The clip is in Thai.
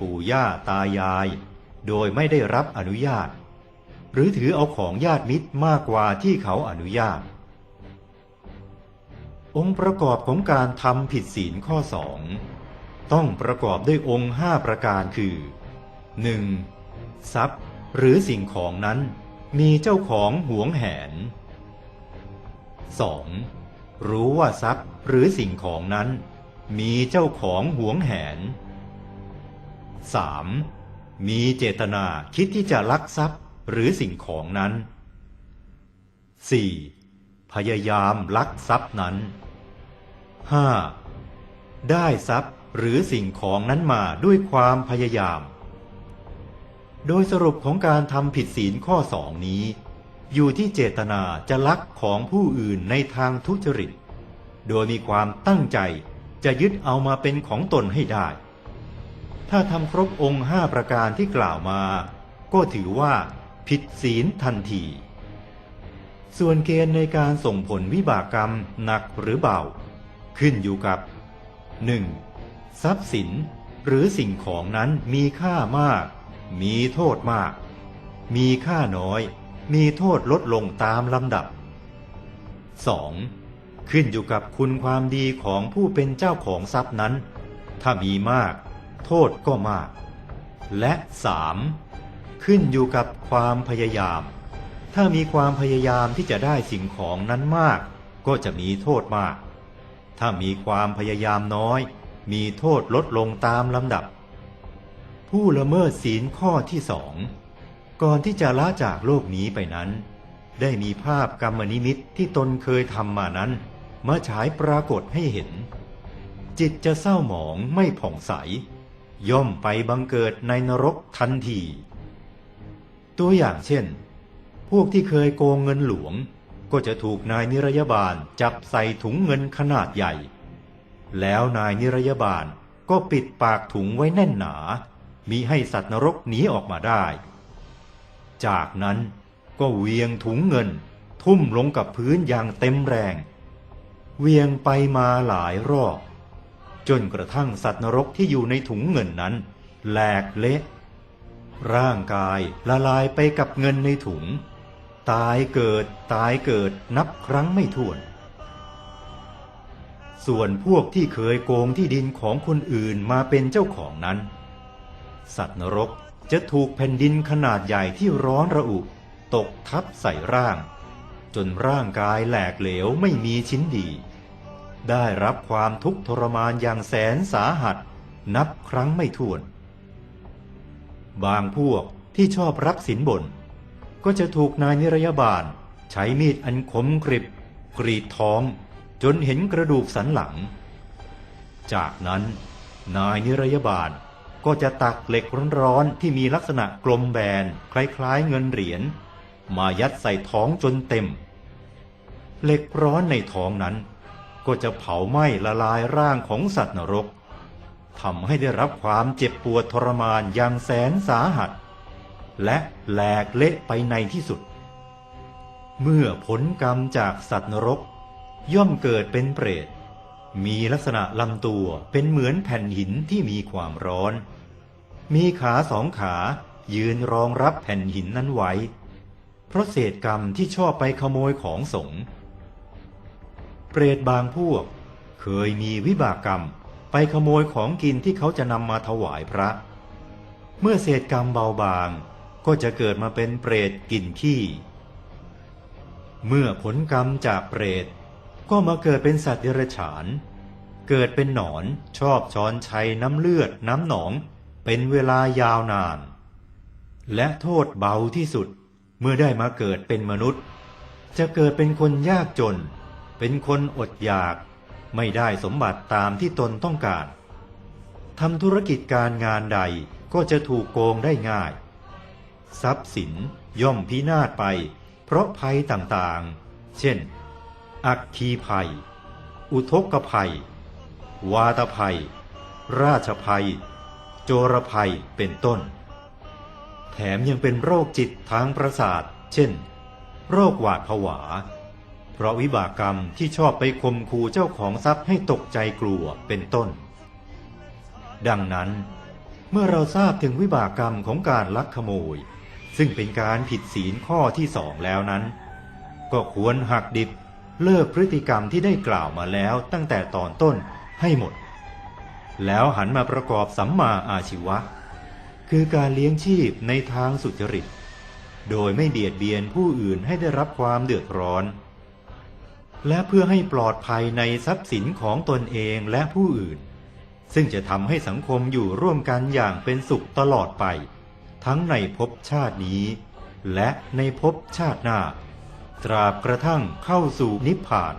ปู่ย่าตายาย โดยไม่ได้รับอนุญาต หรือถือเอาของญาติมิตรมากกว่าที่เขาอนุญาต องค์ประกอบของการทำผิดศีลข้อสองต้องประกอบด้วยองค์ห้าประการคือ 1. ทรัพย์ หรือสิ่งของนั้นมีเจ้าของหวงแหน 2. รู้ว่าทรัพย์หรือสิ่งของนั้น มีเจ้าของหวงแหน 3. มีเจตนาคิดที่จะลักทรัพย์หรือสิ่งของนั้น 4. พยายามลักทรัพย์นั้น 5. ได้ทรัพย์หรือสิ่งของนั้นมาด้วยความพยายาม โดยสรุปของการทำผิดศีลข้อสองนี้ อยู่ที่เจตนาจะลักของผู้อื่นในทางทุจริต โดยมีความตั้งใจจะยึดเอามาเป็นของตนให้ได้ ถ้าทำครบองค์ห้าประการที่กล่าวมา ก็ถือว่าผิดศีลทันที ส่วนเกณฑ์ในการส่งผลวิบากกรรมหนักหรือเบา ขึ้นอยู่กับ 1. ทรัพย์สินหรือสิ่งของนั้นมีค่ามาก มีโทษมาก มีค่าน้อย มีโทษลดลงตามลำดับ 2. ขึ้นอยู่กับคุณความดีของผู้เป็นเจ้าของทรัพย์นั้น ถ้ามีมาก โทษก็มาก และ 3. ขึ้นอยู่กับความพยายาม ถ้ามีความพยายามที่จะได้สิ่งของนั้นมาก ก็จะมีโทษมาก ถ้ามีความพยายามน้อย มีโทษลดลงตามลำดับ ผู้ละเมิดศีลข้อที่สองก่อนที่จะละจากโลกนี้ไปนั้น ได้มีภาพกรรมนิมิตที่ตนเคยทำมานั้นมาฉายปรากฏให้เห็น จิตจะเศร้าหมองไม่ผ่องใส ย่อมไปบังเกิดในนรกทันที ตัวอย่างเช่น พวกที่เคยโกงเงินหลวง ก็จะถูกนายนิรยาบาลจับใส่ถุงเงินขนาดใหญ่ แล้วนายนิรยาบาลก็ปิดปากถุงไว้แน่นหนา มีให้สัตว์นรกหนีออกมาได้ จากนั้นก็เวียงถุงเงิน ทุ่มลงกับพื้นอย่างเต็มแรง เวียงไปมาหลายรอบ จนกระทั่งสัตว์นรกที่อยู่ในถุงเงินนั้น แหลกเละร่างกายละลายไปกับเงินในถุง ตายเกิดตายเกิดนับครั้งไม่ถ้วน ส่วนพวกที่เคยโกงที่ดินของคนอื่นมาเป็นเจ้าของนั้น สัตว์นรกจะถูกแผ่นดินขนาดใหญ่ที่ร้อนระอุตกทับใส่ร่าง จนร่างกายแหลกเหลวไม่มีชิ้นดี ได้รับความทุกข์ทรมานอย่างแสนสาหัส นับครั้งไม่ถ้วน บางพวกที่ชอบรับสินบน ก็จะถูกนายนิรยาบาล ใช้มีดอันคมกริบ กรีดท้อง จนเห็นกระดูกสันหลัง จากนั้น นายนิรยาบาลก็จะตักเหล็กร้อนๆที่มีลักษณะกลมแบนคล้ายๆเงินเหรียญมายัดใส่ท้องจนเต็ม เหล็กร้อนในท้องนั้น ก็จะเผาไหม้ละลายร่างของสัตว์นรกทำให้ได้รับความเจ็บปวดทรมานอย่างแสนสาหัส และแหลกเละไปในที่สุด เมื่อผลกรรมจากสัตว์นรก ย่อมเกิดเป็นเปรต มีลักษณะลำตัวเป็นเหมือนแผ่นหินที่มีความร้อน มีขาสองขายืนรองรับแผ่นหินนั้นไว้ เพราะเศษกรรมที่ชอบไปขโมยของสงฆ์ เปรตบางพวก เคยมีวิบากกรรม ไปขโมยของกินที่เขาจะนำมาถวายพระ เมื่อเศษกรรมเบาบาง ก็จะเกิดมาเป็นเปรตกินขี้ เมื่อผลกรรมจากเปรต ก็มาเกิดเป็นสัตว์เดรัจฉาน เกิดเป็นหนอนชอบช้อนชัยน้ำเลือดน้ำหนอง เป็นเวลายาวนาน และโทษเบาที่สุดเมื่อได้มาเกิดเป็นมนุษย์ จะเกิดเป็นคนยากจน เป็นคนอดอยากไม่ได้สมบัติตามที่ตนต้องการทำธุรกิจการงานใดก็จะถูกโกงได้ง่าย ทรัพย์สินย่อมพินาศไป เพราะภัยต่างๆ เช่น อักคีภัย อุทกภัย วาตภัย ราชภัย โจรภัยเป็นต้น แถมยังเป็นโรคจิตทางประสาท เช่น โรคหวาดผวา เพราะวิบากกรรมที่ชอบไปคมคูเจ้าของทรัพย์ให้ตกใจกลัวเป็นต้น ดังนั้น เมื่อเราทราบถึงวิบากกรรมของการลักขโมย ซึ่งเป็นการผิดศีลข้อที่สองแล้วนั้น ก็ควรหักดิบเลิกพฤติกรรมที่ได้กล่าวมาแล้วตั้งแต่ตอนต้นให้หมด แล้วหันมาประกอบสัมมาอาชีวะ คือการเลี้ยงชีพในทางสุจริต โดยไม่เบียดเบียนผู้อื่นให้ได้รับความเดือดร้อน และเพื่อให้ปลอดภัยในทรัพย์สินของตนเองและผู้อื่น ซึ่งจะทำให้สังคมอยู่ร่วมกันอย่างเป็นสุขตลอดไป ทั้งในภพชาตินี้ และในภพชาติหน้า ตราบกระทั่งเข้าสู่นิพพาน